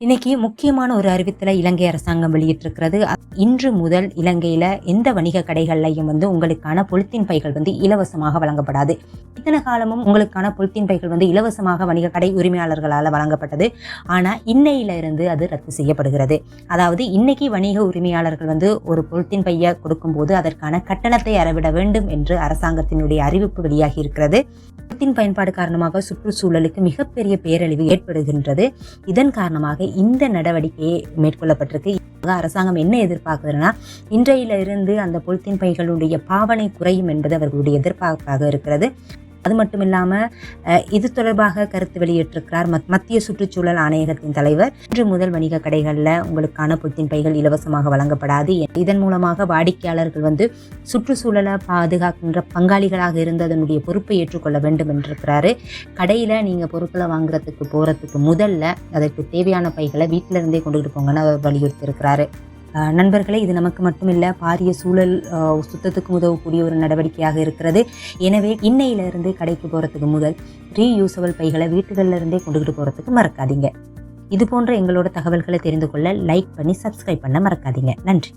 இன்னைக்கு முக்கியமான ஒரு அறிவித்தல இலங்கை அரசாங்கம் வெளியிட்டிருக்கிறது. இன்று முதல் இலங்கையில எந்த வணிக கடைகள்லையும் வந்து உங்களுக்கான பொலித்தீன் பைகள் வந்து இலவசமாக வழங்கப்படாது. இத்தனை காலமும் உங்களுக்கான பொலித்தீன் பைகள் வந்து இலவசமாக வணிக கடை உரிமையாளர்களால் வழங்கப்பட்டது. ஆனா இன்னையில இருந்து அது ரத்து செய்யப்படுகிறது. அதாவது இன்னைக்கு வணிக உரிமையாளர்கள் வந்து ஒரு பொலித்தீன் பையை கொடுக்கும்போது அதற்கான கட்டணத்தை அறவிட வேண்டும் என்று அரசாங்கத்தினுடைய அறிவிப்பு வெளியாகி இருக்கிறது. பொலித்தீன் பயன்பாடு காரணமாக சுற்றுச்சூழலுக்கு மிகப்பெரிய பேரழிவு ஏற்படுகின்றது. இதன் காரணமாக இந்த நடவடிக்கையை மேற்கொள்ளப்பட்டிருக்கு. அரசாங்கம் என்ன எதிர்பார்க்குதுன்னா இன்றையில இருந்து அந்த பொலித்தீன் பைகளுடைய பாவனை குறையும் என்பது அவர்களுடைய எதிர்பார்ப்பாக இருக்கிறது. அது மட்டும் இல்லாமல் இது தொடர்பாக கருத்து வெளியிட்டிருக்கிறார் மத்- மத்திய சுற்றுச்சூழல் ஆணையகத்தின் தலைவர். இன்று முதல் வணிக கடைகளில் உங்களுக்கான புத்தின் பைகள் இலவசமாக வழங்கப்படாது. இதன் மூலமாக வாடிக்கையாளர்கள் வந்து சுற்றுச்சூழலை பாதுகாக்கின்ற பங்காளிகளாக இருந்து அதனுடைய பொறுப்பை ஏற்றுக்கொள்ள வேண்டும் என்றிருக்கிறாரு. கடையில் நீங்கள் பொருட்களை வாங்குறதுக்கு போகிறதுக்கு முதல்ல அதற்கு தேவையான பைகளை வீட்டிலிருந்தே கொண்டுகிட்டு போங்கன்னு அவர் வலியுறுத்தியிருக்கிறாரு. நண்பர்களே இது நமக்கு மட்டுமில்லை பாரிய சூழல் சுத்தத்துக்கு உதவக்கூடிய ஒரு நடவடிக்கையாக இருக்கிறது. எனவே இன்னையிலிருந்து கடைக்கு போகிறதுக்கு முதல் ரீயூசபிள் பைகளை வீட்டுகளில் இருந்தே கொண்டுகிட்டு போகிறதுக்கு மறக்காதீங்க. இது போன்ற எங்களோட தகவல்களை தெரிந்து கொள்ள லைக் பண்ணி சப்ஸ்கிரைப் பண்ண மறக்காதீங்க. நன்றி.